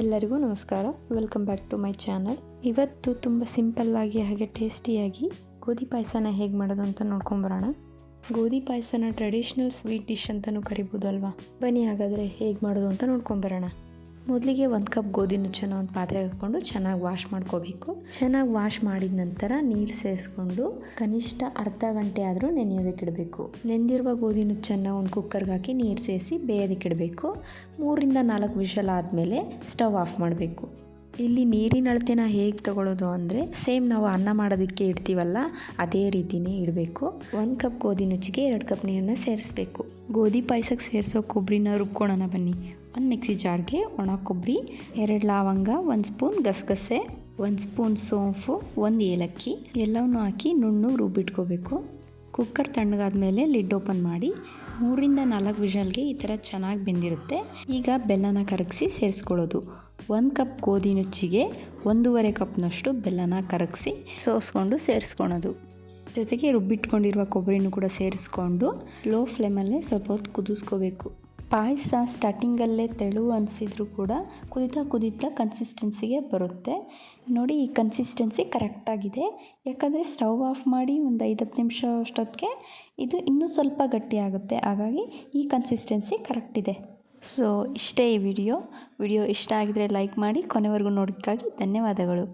ಎಲ್ಲರಿಗೂ ನಮಸ್ಕಾರ. Welcome back to my channel ಇವತ್ತು ತುಂಬ ಸಿಂಪಲ್ಲಾಗಿ ಹಾಗೆ ಟೇಸ್ಟಿಯಾಗಿ ಗೋಧಿ ಪಾಯಸನ ಹೇಗೆ ಮಾಡೋದು ಅಂತ ನೋಡ್ಕೊಂಬರೋಣ ಗೋಧಿ ಪಾಯಸನ ಟ್ರೆಡಿಷ್ನಲ್ ಸ್ವೀಟ್ ಡಿಶ್ ಅಂತಲೂ ಕರಿಬೋದು ಅಲ್ವಾ ಬನ್ನಿ ಹಾಗಾದರೆ ಹೇಗೆ ಮಾಡೋದು ಅಂತ ನೋಡ್ಕೊಂಬರೋಣ ಮೊದಲಿಗೆ ಒಂದು ಕಪ್ ಗೋಧಿ ನುಚ್ಚನ್ನು ಒಂದು ಪಾತ್ರೆಗೆ ಹಾಕ್ಕೊಂಡು ಚೆನ್ನಾಗಿ ವಾಶ್ ಮಾಡ್ಕೋಬೇಕು. ಚೆನ್ನಾಗಿ ವಾಶ್ ಮಾಡಿದ ನಂತರ ನೀರು ಸೇರಿಸ್ಕೊಂಡು ಕನಿಷ್ಠ ಅರ್ಧ ಗಂಟೆ ಆದರೂ ನೆನೆಯೋದಕ್ಕೆ ಇಡಬೇಕು. ನೆಂದಿರುವ ಗೋಧಿ ನುಚ್ಚನ್ನು ಒಂದು ಕುಕ್ಕರ್ಗೆ ಹಾಕಿ ನೀರು ಸೇರಿಸಿ ಬೇಯೋದಕ್ಕೆ ಇಡಬೇಕು. ಮೂರಿಂದ ನಾಲ್ಕು ವಿಷಲ್ ಆದಮೇಲೆ ಸ್ಟವ್ ಆಫ್ ಮಾಡಬೇಕು. ಇಲ್ಲಿ ನೀರಿನ ಅಳತೆನ ಹೇಗೆ ತಗೊಳ್ಳೋದು ಅಂದರೆ ಸೇಮ್ ನಾವು ಅನ್ನ ಮಾಡೋದಕ್ಕೆ ಇಡ್ತೀವಲ್ಲ, ಅದೇ ರೀತಿಯೇ ಇಡಬೇಕು. ಒಂದು ಕಪ್ ಗೋಧಿ ನುಚ್ಚಿಗೆ ಎರಡು ಕಪ್ ನೀರನ್ನ ಸೇರಿಸ್ಬೇಕು. ಗೋಧಿ ಪಾಯಸಕ್ಕೆ ಸೇರಿಸೋ ಕೊಬ್ಬರಿನ ರುಬ್ಕೊಳ್ಳೋಣ ಬನ್ನಿ. ಒಂದು ಮಿಕ್ಸಿ ಜಾರ್ಗೆ ಒಣ ಕೊಬ್ಬರಿ ಎರಡು ಲವಂಗ, ಒಂದು ಸ್ಪೂನ್ ಗಸಗಸೆ, ಒಂದು ಸ್ಪೂನ್ ಸೋಂಪು, ಒಂದು ಏಲಕ್ಕಿ, ಎಲ್ಲವನ್ನೂ ಹಾಕಿ ನುಣ್ಣು ರುಬ್ಬಿಟ್ಕೋಬೇಕು. ಕುಕ್ಕರ್ ತಣ್ಣಗಾದ್ಮೇಲೆ ಲಿಡ್ ಓಪನ್ ಮಾಡಿ ಮೂರಿಂದ ನಾಲ್ಕು ವಿಷಲ್ಗೆ ಈ ಥರ ಚೆನ್ನಾಗಿ ಬೆಂದಿರುತ್ತೆ. ಈಗ ಬೆಲ್ಲನ ಕರಗಿಸಿ ಸೇರಿಸ್ಕೊಳ್ಳೋದು. ಒಂದು ಕಪ್ ಗೋಧಿ ನುಚ್ಚಿಗೆ ಒಂದೂವರೆ ಕಪ್ನಷ್ಟು ಬೆಲ್ಲನ ಕರಗಿಸಿ ಸೋಸ್ಕೊಂಡು ಸೇರಿಸ್ಕೊಳೋದು ಜೊತೆಗೆ ರುಬ್ಬಿಟ್ಕೊಂಡಿರುವ ಕೊಬ್ಬರಿನೂ ಕೂಡ ಸೇರಿಸ್ಕೊಂಡು ಲೋ ಫ್ಲೇಮಲ್ಲೇ ಸ್ವಲ್ಪ ಹೊತ್ತು ಕುದಿಸ್ಕೋಬೇಕು. ಪಾಯಸ ಸ್ಟಾರ್ಟಿಂಗಲ್ಲೇ ತೆಳು ಅನಿಸಿದ್ರು ಕೂಡ ಕುದಿತಾ ಕುದಿತಾ ಕನ್ಸಿಸ್ಟೆನ್ಸಿಗೆ ಬರುತ್ತೆ. ನೋಡಿ, ಈ ಕನ್ಸಿಸ್ಟೆನ್ಸಿ ಕರೆಕ್ಟಾಗಿದೆ ಯಾಕಂದರೆ ಸ್ಟವ್ ಆಫ್ ಮಾಡಿ ಒಂದು ಐದು ಹತ್ತು ನಿಮಿಷ ಅಷ್ಟೊತ್ತಿಗೆ ಇದು ಇನ್ನೂ ಸ್ವಲ್ಪ ಗಟ್ಟಿಯಾಗುತ್ತೆ ಹಾಗಾಗಿ ಈ ಕನ್ಸಿಸ್ಟೆನ್ಸಿ ಕರೆಕ್ಟ್ ಇದೆ. ಸೊ ಇಷ್ಟೇ ಈ ವಿಡಿಯೋ ವಿಡಿಯೋ ಇಷ್ಟ ಆಗಿದರೆ ಲೈಕ್ ಮಾಡಿ, ಕೊನೆವರೆಗೂ ನೋಡೋದಕ್ಕಾಗಿ ಧನ್ಯವಾದಗಳು.